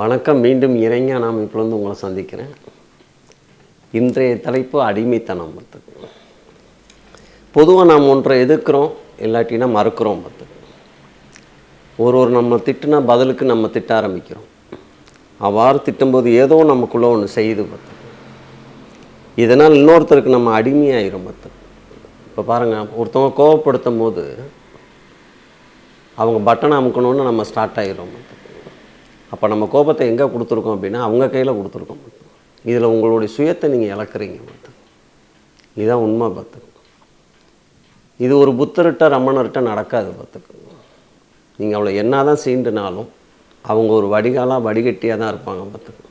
வணக்கம் மீண்டும் இறைஞா நாம் இப்பொழுது உங்களை சந்திக்கிறேன். இன்றைய தலைப்பு அடிமைத்தனம் பார்த்துக்கு பொதுவாக நாம் ஒன்றை எதிர்க்கிறோம் இல்லாட்டினா மறுக்கிறோம் பார்த்துக்கு ஒரு ஒரு நம்ம திட்டுனா பதிலுக்கு நம்ம திட்ட ஆரம்பிக்கிறோம். அவ்வாறு திட்டும்போது ஏதோ நமக்குள்ளே ஒன்று செய்யுது பார்த்துக்கு இதனால் இன்னொருத்தருக்கு நம்ம அடிமையாயிரும் பார்த்துக்கு இப்போ பாருங்கள் ஒருத்தவங்க கோவப்படுத்தும் போது அவங்க பட்டனை அமுக்கணும்னு நம்ம ஸ்டார்ட் ஆகிரும் அப்போ நம்ம கோபத்தை எங்கே கொடுத்துருக்கோம் அப்படின்னா அவங்க கையில் கொடுத்துருக்கோம். இதில் உங்களுடைய சுயத்தை நீங்கள் இழக்கிறீங்க பார்த்து இதுதான் உண்மை பார்த்துக்கு இது ஒரு புத்தர்கிட்ட ரமணர்கிட்ட நடக்காது பார்த்துக்கோங்க நீங்கள் அவளை என்ன தான் சீண்டுனாலும் அவங்க ஒரு வடிகாலாக வடிகட்டியாக தான் இருப்பாங்க பார்த்துக்கு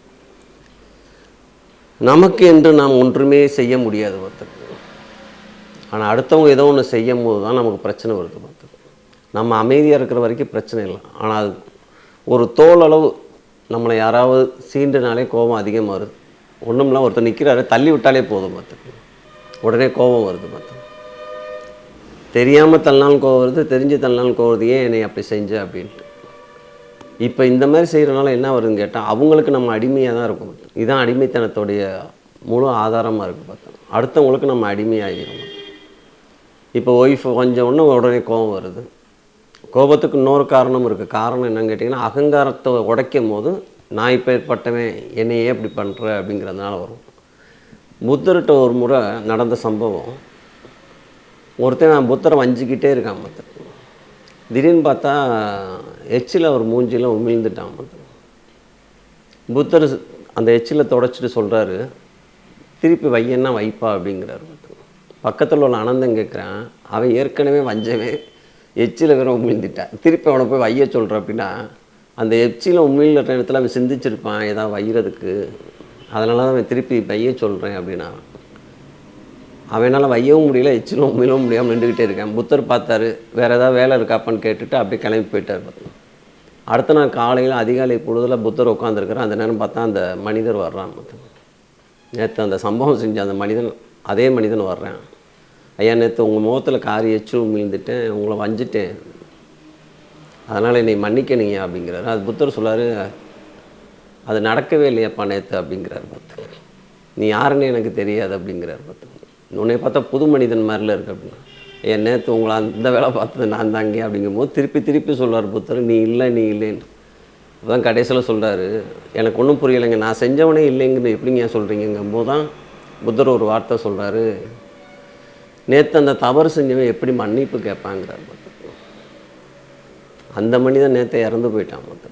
நமக்கு என்று நாம் ஒன்றுமே செய்ய முடியாது பார்த்துக்கு ஆனால் அடுத்தவங்க ஏதோ ஒன்று செய்யும் போது தான் நமக்கு பிரச்சனை வருது பார்த்துக்கு நம்ம அமைதியாக இருக்கிற வரைக்கும் பிரச்சனை இல்லை. ஆனால் அது ஒரு தோல் அளவு நம்மளை யாராவது சீண்டுனாலே கோபம் அதிகமாக வருது. ஒன்றும்லாம் ஒருத்தர் நிற்கிறாரு தள்ளி விட்டாலே போதும் பார்த்துக்கு. உடனே கோபம் வருது பார்த்து தெரியாமல் தள்ளினாலும் கோவம் வருது தெரிஞ்சு தள்ளினாலும் கோவம் வருது ஏன் என்னை அப்படி செஞ்ச? அப்படின்ட்டு. இப்போ இந்த மாதிரி செய்கிறனால என்ன வருதுன்னு கேட்டால் அவங்களுக்கு நம்ம அடிமையாக தான் இருக்கும் இதுதான் அடிமைத்தனத்துடைய முழு ஆதாரமாக இருக்குது பார்த்தோம் அடுத்தவங்களுக்கு நம்ம அடிமையாகிறோம் இப்போ ஒய்ஃப் கொஞ்சம் ஒன்று உடனே கோபம் வருது. கோபத்துக்கு இன்னொரு காரணம் இருக்குது காரணம் என்னன்னு கேட்டிங்கன்னா அகங்காரத்தை உடைக்கும் போது நான் இப்போ ஏற்பட்டவன் என்னையே இப்படி பண்ணுற அப்படிங்கிறதுனால வரும். புத்தர்கிட்ட ஒரு முறை நடந்த சம்பவம். ஒருத்தன் நான் புத்தரை வஞ்சிக்கிட்டே இருக்கான் மற்ற திடீர்னு பார்த்தா எச்சில் அவர் மூஞ்சியில் உமிழ்ந்துட்டான் மற்ற புத்தர் அந்த எச்சில் தொடச்சிட்டு சொல்கிறாரு திருப்பி வையன்னா வைப்பா அப்படிங்கிறாரு பக்கத்தில் உள்ள அனந்தம் கேட்குறான் அவன் ஏற்கனவே வஞ்சவே எச்சில் வேற உமிழ்ந்துட்டான். திருப்பி அவனை போய் வைய சொல்கிற அப்படின்னா அந்த எச்சில் உமிழ்கிற இடத்துல அவன் சிந்திச்சிருப்பான் ஏதாவது வைகிறதுக்கு அதனால தான் அவன் திருப்பி வைய சொல்கிறேன் அப்படின்னா. அவனால் வையவும் முடியல எச்சிலும் உமிழவும் முடியாமல் நின்றுக்கிட்டே இருக்கேன். புத்தர் பார்த்தாரு வேறு ஏதாவது வேலை இருக்காப்பான்னு கேட்டுட்டு அப்படியே கிளம்பி போயிட்டார் அடுத்த நாள் காலையில் அதிகாலை பொழுதில் புத்தர் உட்காந்துருக்குறார் அந்த நேரம் பார்த்தா அந்த மனிதர் வர்றான். நேற்று அந்த சம்பவம் செஞ்ச அந்த மனிதன் அதே மனிதன் வர்றேன். ஐயா நேற்று உங்கள் முகத்தில் காரி எச்சு விழுந்துட்டேன் உங்களை வஞ்சிட்டேன். அதனால் என்னை மன்னிக்கணுங்க அப்படிங்கிறாரு. அது புத்தர் சொல்லார் அது நடக்கவே இல்லையாப்பா நேற்று அப்படிங்கிறார் பார்த்து நீ யாருன்னு எனக்கு தெரியாது அப்படிங்கிறார் பார்த்து உன்னை பார்த்தா புது மனிதன் மாதிரில இருக்கு அப்படின்னா. என் நேற்று உங்களை அந்த வேலை பார்த்தது நான் தாங்க அப்படிங்கும்போது திருப்பி திருப்பி சொல்கிறார் புத்தர். நீ இல்லை நீ இல்லைன்னு. அதான் கடைசியில் சொல்கிறாரு எனக்கு ஒன்றும் புரியலைங்க. நான் செஞ்சவனே இல்லைங்கன்னு எப்படிங்க சொல்கிறீங்கங்கும் போது தான் புத்தர் ஒரு வார்த்தை சொல்கிறாரு நேற்று அந்த தவறு செஞ்சவன் எப்படி மன்னிப்பு கேட்பாங்கிறார் பார்த்து அந்த மனிதன் நேற்று இறந்து போயிட்டான் பார்த்து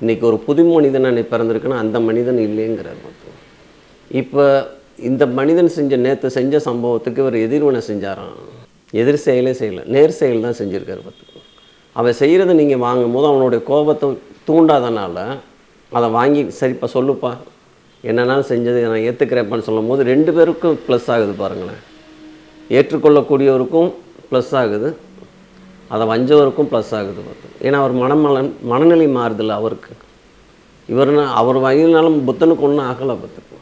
இன்றைக்கி ஒரு புது மனிதன் அன்னைக்கு பிறந்திருக்குன்னா அந்த மனிதன் இல்லைங்கிறார் பார்த்து இப்போ இந்த மனிதன் செஞ்ச நேற்று செஞ்ச சம்பவத்துக்கு இவர் எதிர்வினை செஞ்சாராம். எதிர் செயலே செய்யலை. நேர் செயல் தான் செஞ்சுருக்காரு பார்த்து அவன் செய்கிறத நீங்கள் வாங்கும் போது அவனுடைய கோபத்தை தூண்டாதனால அதை வாங்கி சரிப்பா சொல்லுப்பா. என்னென்னாலும் செஞ்சது நான் ஏற்றுக்கிறேன்ப்பான்னு சொல்லும் போது ரெண்டு பேருக்கும் ப்ளஸ் ஆகுது பாருங்களேன். ஏற்றுக்கொள்ளக்கூடியவருக்கும் ப்ளஸ் ஆகுது. அதை வஞ்சவருக்கும் ப்ளஸ் ஆகுது பார்த்து. ஏன்னா அவர் மனமலன் மனநிலை மாறுதில்ல அவருக்கு. இவர்னா அவர் வகையினாலும் புத்தனுக்கு ஒன்றும் ஆகலை பார்த்துக்கு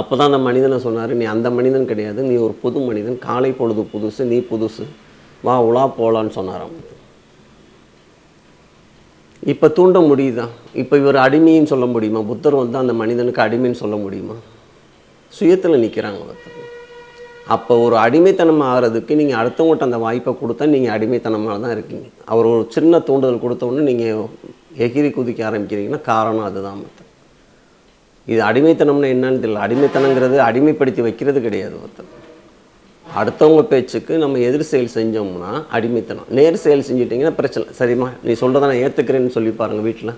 அப்போ தான் அந்த மனிதனை சொன்னார் நீ அந்த மனிதன் கிடையாது. நீ ஒரு புது மனிதன். காலை பொழுது புதுசு நீ புதுசு. வா உலா போகலான்னு சொன்னாராம். இப்போ தூண்ட முடியுதா? இப்போ இவர் அடிமைன்னு சொல்ல முடியுமா? புத்தர் வந்து அந்த மனிதனுக்கு அடிமைன்னு சொல்ல முடியுமா? சுயத்தில் நிற்கிறாங்க ஒருத்தர். அப்போ ஒரு அடிமைத்தனம் ஆகிறதுக்கு நீங்கள் அடுத்தவங்கள்ட்ட அந்த வாய்ப்பை கொடுத்தா நீங்கள் அடிமைத்தனமாக தான் இருக்கீங்க. அவர் ஒரு சின்ன தூண்டுதல் கொடுத்த நீங்கள் எகிரி குதிக்க ஆரம்பிக்கிறீங்கன்னா காரணம் அதுதான் மற்ற இது அடிமைத்தனம்னு என்னன்னு தெரியல. அடிமைத்தனங்கிறது அடிமைப்படுத்தி வைக்கிறது கிடையாது ஒருத்தர். அடுத்தவங்க பேச்சுக்கு நம்ம எதிர் செயல் செஞ்சோம்னா அடிமைத்தனம். நேர் செயல் செஞ்சிட்டிங்கன்னா பிரச்சனை. சரிம்மா நீ சொல்கிறத நான் ஏற்றுக்கிறேன்னு சொல்லி பாருங்கள் வீட்டில்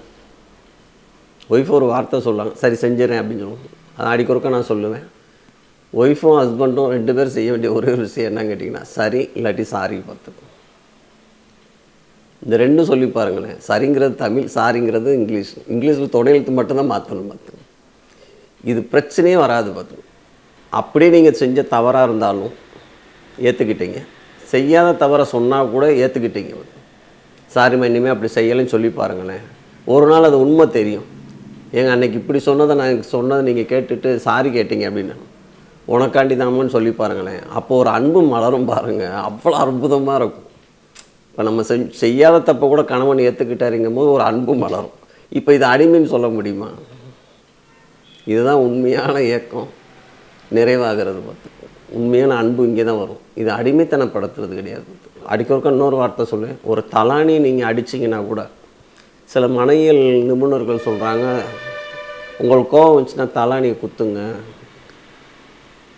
ஒய்ஃப் ஒரு வார்த்தை சொல்லுவாங்க. சரி செஞ்சிடறேன் அப்படின்னு சொல்லுவாங்க. அதை அடிக்கொருக்க நான் சொல்லுவேன். ஒய்ஃபும் ஹஸ்பண்டும் ரெண்டு பேரும் செய்ய வேண்டிய ஒரே ஒரு விஷயம் என்னன்னு கேட்டிங்கன்னா சரி இல்லாட்டி சாரி பார்த்துக்கும் இந்த ரெண்டும் சொல்லி பாருங்களேன். சரிங்கிறது தமிழ் சாரிங்கிறது இங்கிலீஷ். இங்கிலீஷில் தொடையெழுத்து மட்டும்தான் மாற்றணும் பார்த்து இது பிரச்சனையே வராது பார்த்து அப்படியே நீங்கள் செஞ்ச தவறாக இருந்தாலும் ஏற்றுக்கிட்டீங்க செய்யாத தவறை சொன்னால் கூட ஏற்றுக்கிட்டீங்க சாரிம்மா இனிமேல் அப்படி செய்யலைன்னு சொல்லி பாருங்களேன். ஒரு நாள் அது உண்மை தெரியும். ஏங்க அன்னைக்கு இப்படி சொன்னதை நான் சொன்னதை நீங்கள் கேட்டுட்டு சாரி கேட்டீங்க அப்படின்னு. உனக்காண்டி தாமன்னு சொல்லி பாருங்களேன். அப்போ ஒரு அன்பு மலரும் பாருங்கள் அவ்வளோ அற்புதமாக இருக்கும். இப்போ நம்ம செஞ் செய்யாத தப்பை கூட கணவன் ஏற்றுக்கிட்டாருங்கும் போது ஒரு அன்பு மலரும். இப்போ இது அடிமைன்னு சொல்ல முடியுமா? இதுதான் உண்மையான இயக்கம். நிறைவாகிறது பார்த்து. உண்மையான அன்பு இங்கே தான் வரும். இது அடிமைத்தனப்படுத்துறது கிடையாது. அடிக்கொருக்க இன்னொரு வார்த்தை சொல்லுவேன். ஒரு தலானி நீங்கள் அடிச்சிங்கன்னா கூட சில மனையியல் நிபுணர்கள் சொல்கிறாங்க உங்களுக்கு கோவம் வந்துச்சுன்னா தலானியை குத்துங்க.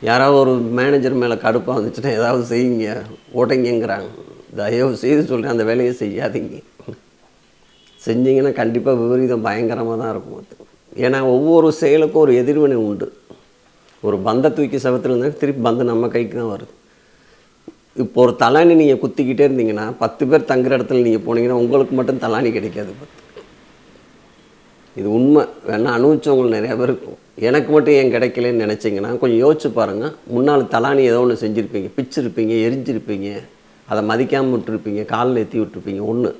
யாராவது ஒரு மேனேஜர் மேலே கடுப்பாக வந்துச்சுன்னா ஏதாவது செய்யுங்க. உடைங்கங்கிறாங்க தயவு செய்து சொல்கிறேன் அந்த வேலையை செய்யாதீங்க. செஞ்சிங்கன்னா கண்டிப்பாக விபரீதம் பயங்கரமாக தான் இருக்கும் அது. ஏன்னா ஒவ்வொரு செயலுக்கும் ஒரு எதிர்வினை உண்டு. ஒரு பந்தை தூக்கி சவத்தில் இருந்தால் திருப்பி பந்து நம்ம கைக்கு தான் வருது. இப்போ ஒரு தலானி நீங்கள் குத்திக்கிட்டே இருந்தீங்கன்னா பத்து பேர் தங்குற இடத்துல நீங்கள் போனீங்கன்னா உங்களுக்கு மட்டும் தலானி கிடைக்காது. பத்து இது உண்மை. வேணால் அனுபவிச்சவங்க நிறைய பேர் இருக்கும். எனக்கு மட்டும் ஏன் கிடைக்கலன்னு நினச்சிங்கன்னா கொஞ்சம் யோசிச்சு பாருங்கள் முன்னால் தலானி ஏதோ ஒன்று செஞ்சுருப்பீங்க. பிச்சிருப்பீங்க எரிஞ்சிருப்பீங்க. அதை மதிக்காமல் விட்டுருப்பீங்க காலில் ஏற்றி விட்டுருப்பீங்க ஒன்று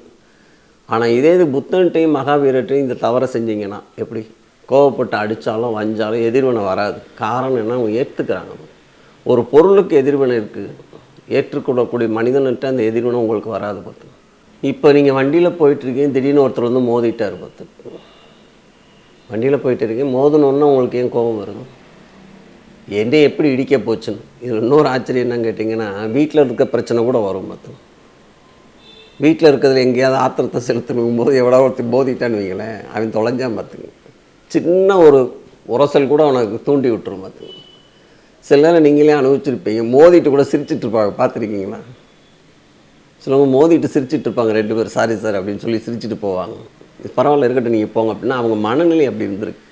ஆனால் இதே இது புத்தன்ட்டையும் மகாவீரட்டையும் இந்த தவறை செஞ்சீங்கன்னா எப்படி? கோவப்பட்டு அடித்தாலும் வஞ்சாலும் எதிர்வினை வராது. காரணம் என்ன அவங்க ஏற்றுக்கிறாங்க ஒரு பொருளுக்கு எதிர்வினை இருக்குது ஏற்றுக்கொள்ளக்கூடிய மனிதன்கிட்ட அந்த எதிர்வினம் உங்களுக்கு வராது பார்த்து. இப்போ நீங்கள் வண்டியில் போயிட்டுருக்கீங்க திடீர்னு ஒருத்தர் வந்து மோதிட்டார் பார்த்து. வண்டியில் போயிட்டு இருக்கீங்க மோதணுன்னா உங்களுக்கு ஏன் கோபம் வருது? என்ன எப்படி இடிக்க போச்சுன்னு. இதில் இன்னொரு ஆச்சரியம் என்னன்னு கேட்டிங்கன்னா வீட்டில் இருக்க பிரச்சனை கூட வரும் பார்த்து. வீட்டில் இருக்கிறதுல எங்கேயாவது ஆத்திரத்தை செலுத்தணும் போது எவ்வளோ ஒருத்தர் போதிட்டான்னு வைங்களேன் அவன் தொலைஞ்சான் பார்த்துங்க சின்ன ஒரு உரசல் கூட அவனுக்கு தூண்டி விட்டுரும் பார்த்துங்க சில நேரம் நீங்களே அனுபவிச்சிருப்பீங்க. மோதிட்டு கூட சிரிச்சிட்டு இருப்பாங்க பார்த்துருக்கீங்களா? சிலவங்க மோதிட்டு சிரிச்சிட்டு இருப்பாங்க ரெண்டு பேர் சாரி சார் அப்படின்னு சொல்லி சிரிச்சிட்டு போவாங்க. பரவாயில்ல இருக்கட்டும் நீங்கள் போங்க அப்படின்னா அவங்க மனநிலை அப்படி இருந்திருக்கு.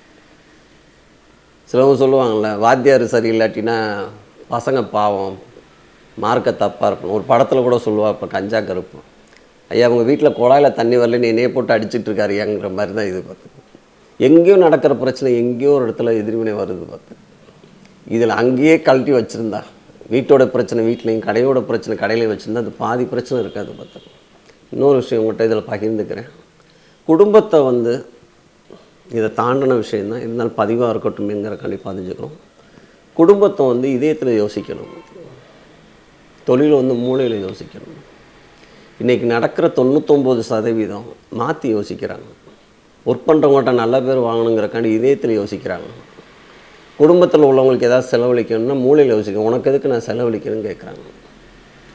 சிலவங்க சொல்லுவாங்கள்ல வாத்தியார் சரி இல்லாட்டின்னா பசங்க பாவம் மார்க்க தப்பாக இருக்கணும். ஒரு படத்தில் கூட சொல்லுவா இப்போ கஞ்சா கருப்பு. ஐயா அவங்க வீட்டில் குழாயில் தண்ணி வரலன்னு என்னையே போட்டு அடிச்சிட்டு இருக்காருயாங்கிற மாதிரி தான் இது பார்த்து எங்கேயோ நடக்கிற பிரச்சனை எங்கேயோ ஒரு இடத்துல எதிர்வினை வருது பார்த்து. இதில் அங்கேயே கழட்டி வச்சுருந்தா வீட்டோட பிரச்சனை வீட்லேயும் கடையோட பிரச்சனை கடையிலையும் வச்சுருந்தா அது பாதி பிரச்சனை இருக்காது பார்த்து இன்னொரு விஷயம் உங்கள்கிட்ட இதில் பகிர்ந்துக்கிறேன். குடும்பத்தை வந்து இதை தாண்டின விஷயந்தான் இருந்தாலும் பதிவாக இருக்கட்டும்ங்கிற கண்டி பதிஞ்சுக்கிறோம். குடும்பத்தை வந்து இதயத்தில் யோசிக்கணும். தொழில் வந்து மூளையில் யோசிக்கணும். இன்றைக்கி நடக்கிற தொண்ணூத்தொம்பது சதவீதம் மாற்றி யோசிக்கிறாங்க. ஒர்க் பண்ணுறவங்கள்ட்ட நல்ல பேர் வாங்கணுங்கிறக்காண்டி இதயத்தில் யோசிக்கிறாங்க. குடும்பத்தில் உள்ளவங்களுக்கு ஏதாவது செலவழிக்கணும்னா மூளையில் யோசிக்கணும் உனக்கு எதுக்கு நான் செலவழிக்கணும்னு கேட்குறாங்க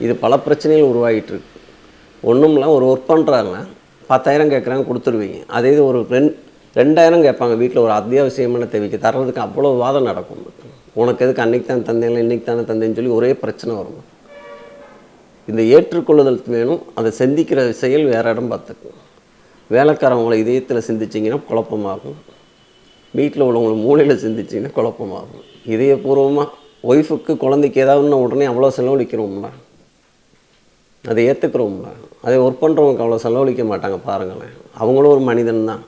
இது பல பிரச்சனைகள் உருவாகிட்டு இருக்கு. ஒன்றும்லாம் ஒரு ஒர்க் பண்ணுறாங்கன்னா பத்தாயிரம் கேட்குறாங்க கொடுத்துருவீங்க. அதே இது ஒரு ரெண் ரெண்டாயிரம் கேட்பாங்க வீட்டில் ஒரு அத்தியாவசியமான தேவைக்கு தர்றதுக்கு அவ்வளோ வாதம் நடக்கும். உனக்கு எதுக்கு அன்னைக்கு தான் தந்தேன் இன்னைக்கு தானே தந்தேன்னு சொல்லி ஒரே பிரச்சனை வரும். இந்த ஏற்றுக்கொள்ளுதல் வேணும் அதை சிந்திக்கிற செயல் வேறு இடம் பார்த்துக்கும். வேலைக்காரவங்களை இதயத்தில் சிந்திச்சிங்கன்னா குழப்பமாகும். வீட்டில் உள்ளவங்களை மூளையில் சிந்திச்சிங்கன்னா குழப்பமாகும். இதயபூர்வமாக ஒய்ஃபுக்கு குழந்தைக்கு ஏதாவதுன்னா உடனே அவ்வளோ செலவழிக்கிறோம்ல. அதை ஏற்றுக்கிறோம்ல அதை ஒர்க் பண்ணுறவங்க அவ்வளோ செலவழிக்க மாட்டாங்க பாருங்களேன். அவங்களும் ஒரு மனிதன் தான்.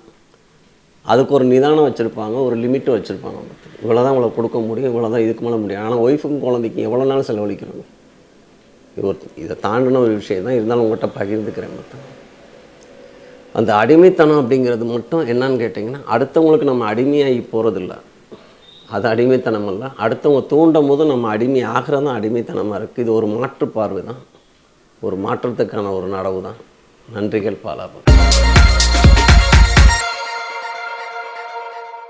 அதுக்கு ஒரு நிதானம் வச்சுருப்பாங்க ஒரு லிமிட்டும் வச்சுருப்பாங்க. இவ்வளோ தான் இவ்வளோ கொடுக்க முடியும் இவ்வளோ தான் இதுக்கு மேலே முடியும். ஆனால் ஒய்ஃபுக்கும் குழந்தைக்கும் எவ்வளோ நாள் செலவழிக்கிறாங்க இது ஒரு இதை தாண்டின ஒரு விஷயம் தான் இருந்தாலும் உங்கள்கிட்ட பகிர்ந்துக்கிறேன் மட்டும் அந்த அடிமைத்தனம் அப்படிங்கிறது மட்டும் என்னன்னு கேட்டிங்கன்னா அடுத்தவங்களுக்கு நம்ம அடிமையாகி போகிறதில்ல அது அடிமைத்தனம் இல்லை அடுத்தவங்க தூண்டும் போது நம்ம அடிமை ஆகிறதான் அடிமைத்தனமாக இருக்குது இது ஒரு மாற்று பார்வை தான். ஒரு மாற்றத்துக்கான ஒரு நடவு தான். நன்றிகள் பாலாபம்